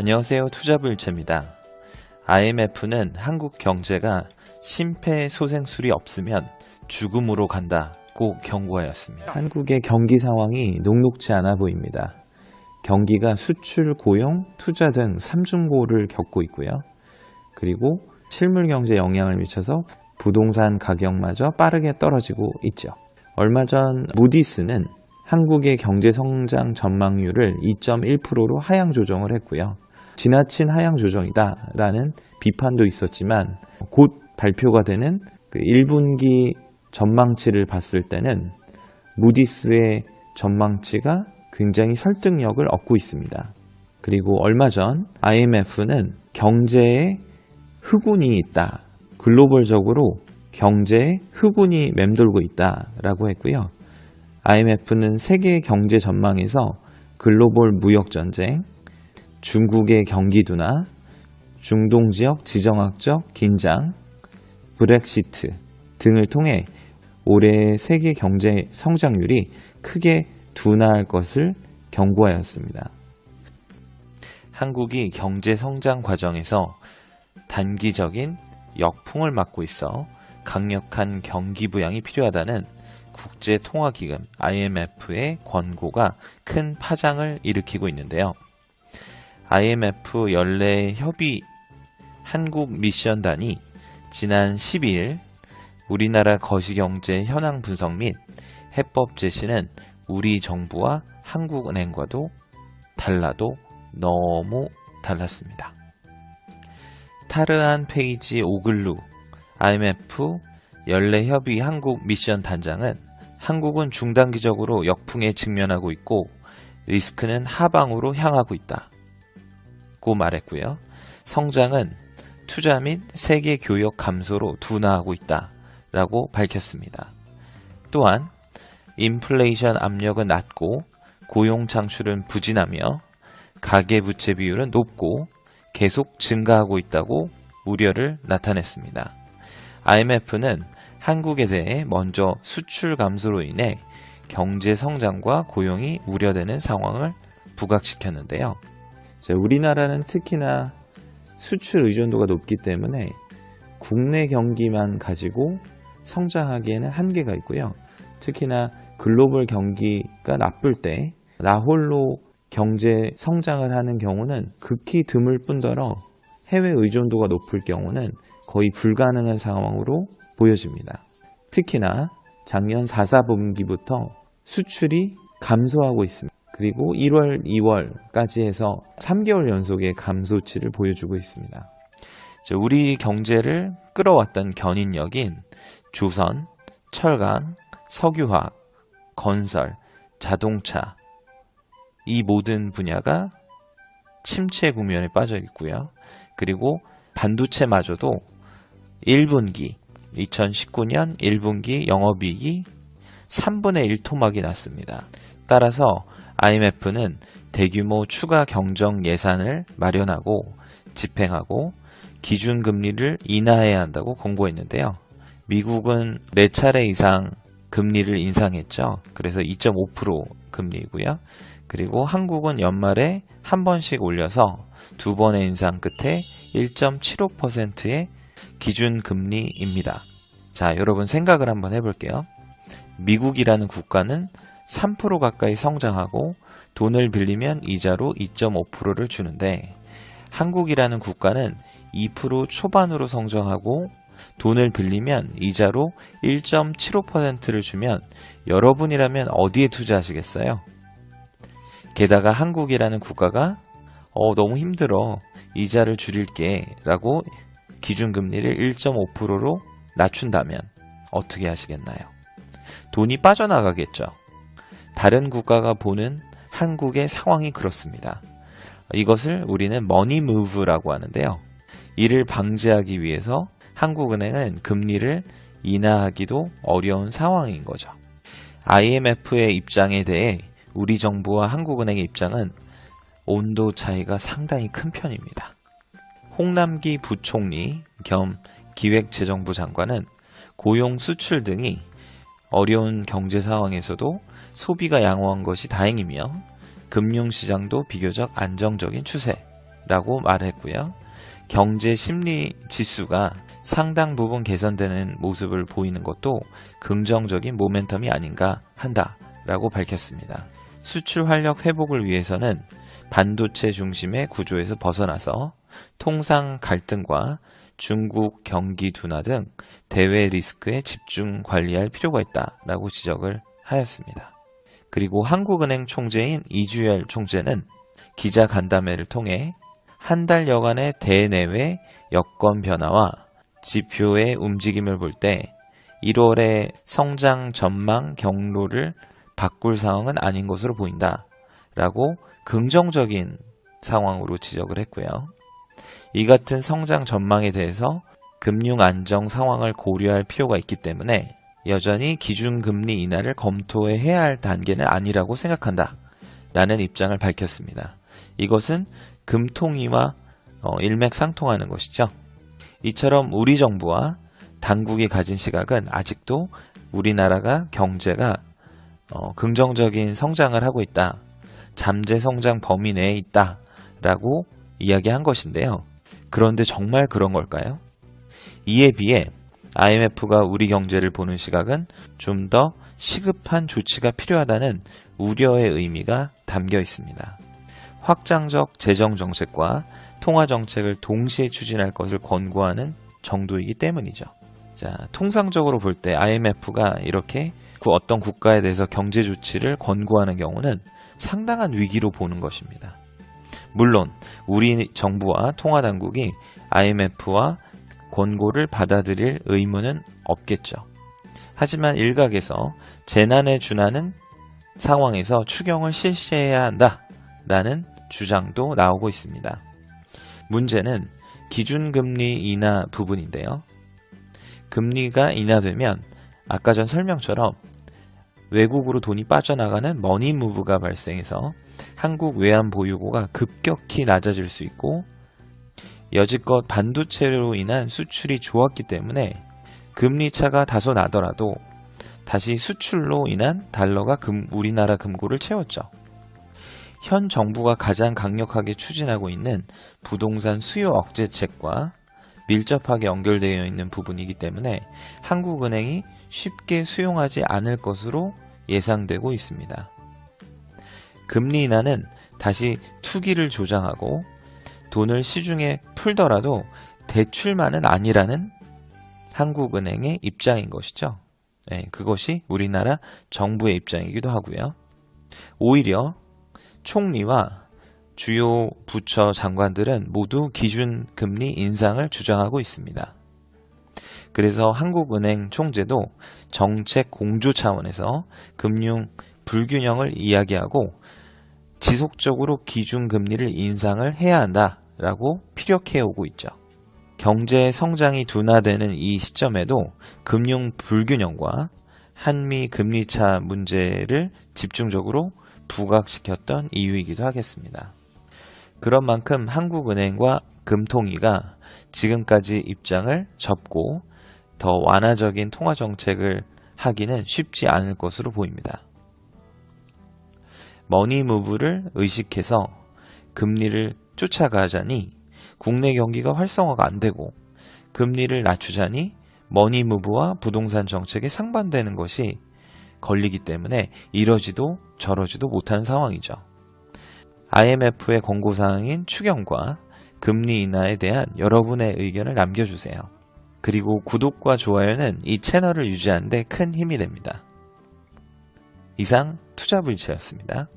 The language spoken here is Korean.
안녕하세요. 투자부일체입니다. IMF는 한국 경제가 심폐소생술이 없으면 죽음으로 간다고 경고하였습니다. 한국의 경기 상황이 녹록지 않아 보입니다. 경기가 수출, 고용, 투자 등 삼중고를 겪고 있고요. 그리고 실물 경제에 영향을 미쳐서 부동산 가격마저 빠르게 떨어지고 있죠. 얼마 전 무디스는 한국의 경제 성장 전망률을 2.1%로 하향 조정을 했고요. 지나친 하향 조정이다라는 비판도 있었지만 곧 발표가 되는 그 1분기 전망치를 봤을 때는 무디스의 전망치가 굉장히 설득력을 얻고 있습니다. 그리고 얼마 전 IMF는 경제에 흑운이 있다. 글로벌적으로 경제에 흑운이 맴돌고 있다라고 했고요. IMF는 세계 경제 전망에서 글로벌 무역 전쟁, 중국의 경기 둔화, 중동 지역 지정학적 긴장, 브렉시트 등을 통해 올해 세계 경제 성장률이 크게 둔화할 것을 경고하였습니다. 한국이 경제 성장 과정에서 단기적인 역풍을 맞고 있어 강력한 경기 부양이 필요하다는 국제통화기금 IMF의 권고가 큰 파장을 일으키고 있는데요. IMF 연례 협의 한국 미션단이 지난 12일 우리나라 거시경제 현황 분석 및 해법 제시는 우리 정부와 한국은행과도 달라도 너무 달랐습니다. 타르한 페이지 오글루 IMF 연례협의 한국 미션 단장은 한국은 중단기적으로 역풍에 직면하고 있고 리스크는 하방으로 향하고 있다. 고 말했고요. 성장은 투자 및 세계 교역 감소로 둔화하고 있다. 라고 밝혔습니다. 또한 인플레이션 압력은 낮고 고용 창출은 부진하며 가계 부채 비율은 높고 계속 증가하고 있다고 우려를 나타냈습니다. IMF는 한국에 대해 먼저 수출 감소로 인해 경제 성장과 고용이 우려되는 상황을 부각시켰는데요. 우리나라는 특히나 수출 의존도가 높기 때문에 국내 경기만 가지고 성장하기에는 한계가 있고요. 특히나 글로벌 경기가 나쁠 때 나홀로 경제 성장을 하는 경우는 극히 드물 뿐더러 해외 의존도가 높을 경우는 거의 불가능한 상황으로 보여집니다. 특히나 작년 4, 4분기부터 수출이 감소하고 있습니다. 그리고 1월, 2월까지 해서 3개월 연속의 감소치를 보여주고 있습니다. 우리 경제를 끌어왔던 견인력인 조선, 철강, 석유화학, 건설, 자동차 이 모든 분야가 침체 국면에 빠져 있고요. 그리고 반도체마저도 1분기 2019년 1분기 영업이익이 3분의 1 토막이 났습니다. 따라서 IMF는 대규모 추가 경정 예산을 마련하고 집행하고 기준금리를 인하해야 한다고 공고했는데요. 미국은 4차례 이상 금리를 인상했죠. 그래서 2.5% 금리고요. 그리고 한국은 연말에 한 번씩 올려서 두 번의 인상 끝에 1.75%의 기준 금리입니다. 자, 여러분 생각을 한번 해볼게요. 미국이라는 국가는 3% 가까이 성장하고 돈을 빌리면 이자로 2.5%를 주는데 한국이라는 국가는 2% 초반으로 성장하고 돈을 빌리면 이자로 1.75%를 주면 여러분이라면 어디에 투자하시겠어요? 게다가 한국이라는 국가가 어, 너무 힘들어. 이자를 줄일게. 라고 기준금리를 1.5%로 낮춘다면 어떻게 하시겠나요? 돈이 빠져나가겠죠. 다른 국가가 보는 한국의 상황이 그렇습니다. 이것을 우리는 머니 무브라고 하는데요. 이를 방지하기 위해서 한국은행은 금리를 인하하기도 어려운 상황인 거죠. IMF의 입장에 대해 우리 정부와 한국은행의 입장은 온도 차이가 상당히 큰 편입니다. 홍남기 부총리 겸 기획재정부 장관은 고용 수출 등이 어려운 경제 상황에서도 소비가 양호한 것이 다행이며 금융시장도 비교적 안정적인 추세 라고 말했고요. 경제 심리 지수가 상당 부분 개선되는 모습을 보이는 것도 긍정적인 모멘텀이 아닌가 한다라고 밝혔습니다. 수출 활력 회복을 위해서는 반도체 중심의 구조에서 벗어나서 통상 갈등과 중국 경기 둔화 등 대외 리스크에 집중 관리할 필요가 있다라고 지적을 하였습니다. 그리고 한국은행 총재인 이주열 총재는 기자 간담회를 통해 한 달여간의 대내외 여건 변화와 지표의 움직임을 볼 때 1월의 성장 전망 경로를 바꿀 상황은 아닌 것으로 보인다. 라고 긍정적인 상황으로 지적을 했고요. 이 같은 성장 전망에 대해서 금융 안정 상황을 고려할 필요가 있기 때문에 여전히 기준금리 인하를 검토해야 할 단계는 아니라고 생각한다. 라는 입장을 밝혔습니다. 이것은 금통위와 어, 일맥상통하는 것이죠. 이처럼 우리 정부와 당국이 가진 시각은 아직도 우리나라가 경제가 어, 긍정적인 성장을 하고 있다. 잠재 성장 범위 내에 있다. 라고 이야기한 것인데요. 그런데 정말 그런 걸까요? 이에 비해 IMF가 우리 경제를 보는 시각은 좀 더 시급한 조치가 필요하다는 우려의 의미가 담겨 있습니다. 확장적 재정 정책과 통화 정책을 동시에 추진할 것을 권고하는 정도이기 때문이죠. 자, 통상적으로 볼 때 IMF가 이렇게 그 어떤 국가에 대해서 경제 조치를 권고하는 경우는 상당한 위기로 보는 것입니다. 물론 우리 정부와 통화 당국이 IMF와 권고를 받아들일 의무는 없겠죠. 하지만 일각에서 재난에 준하는 상황에서 추경을 실시해야 한다라는 주장도 나오고 있습니다. 문제는 기준금리 인하 부분인데요. 금리가 인하되면 아까 전 설명처럼 외국으로 돈이 빠져나가는 머니 무브가 발생해서 한국 외환 보유고가 급격히 낮아질 수 있고 여지껏 반도체로 인한 수출이 좋았기 때문에 금리 차가 다소 나더라도 다시 수출로 인한 달러가 금, 우리나라 금고를 채웠죠. 현 정부가 가장 강력하게 추진하고 있는 부동산 수요 억제책과 밀접하게 연결되어 있는 부분이기 때문에 한국은행이 쉽게 수용하지 않을 것으로 예상되고 있습니다. 금리 인하는 다시 투기를 조장하고 돈을 시중에 풀더라도 대출만은 아니라는 한국은행의 입장인 것이죠. 네, 그것이 우리나라 정부의 입장이기도 하고요. 오히려 총리와 주요 부처 장관들은 모두 기준 금리 인상을 주장하고 있습니다. 그래서 한국은행 총재도 정책 공조 차원에서 금융 불균형을 이야기하고 지속적으로 기준금리를 인상을 해야 한다라고 피력해 오고 있죠. 경제 성장이 둔화되는 이 시점에도 금융 불균형과 한미 금리차 문제를 집중적으로 부각시켰던 이유이기도 하겠습니다. 그런 만큼 한국은행과 금통위가 지금까지 입장을 접고 더 완화적인 통화 정책을 하기는 쉽지 않을 것으로 보입니다. 머니 무브를 의식해서 금리를 쫓아가자니 국내 경기가 활성화가 안 되고 금리를 낮추자니 머니 무브와 부동산 정책에 상반되는 것이 걸리기 때문에 이러지도 저러지도 못하는 상황이죠. IMF의 권고사항인 추경과 금리 인하에 대한 여러분의 의견을 남겨주세요. 그리고 구독과 좋아요는 이 채널을 유지하는데 큰 힘이 됩니다. 이상 투자불체였습니다.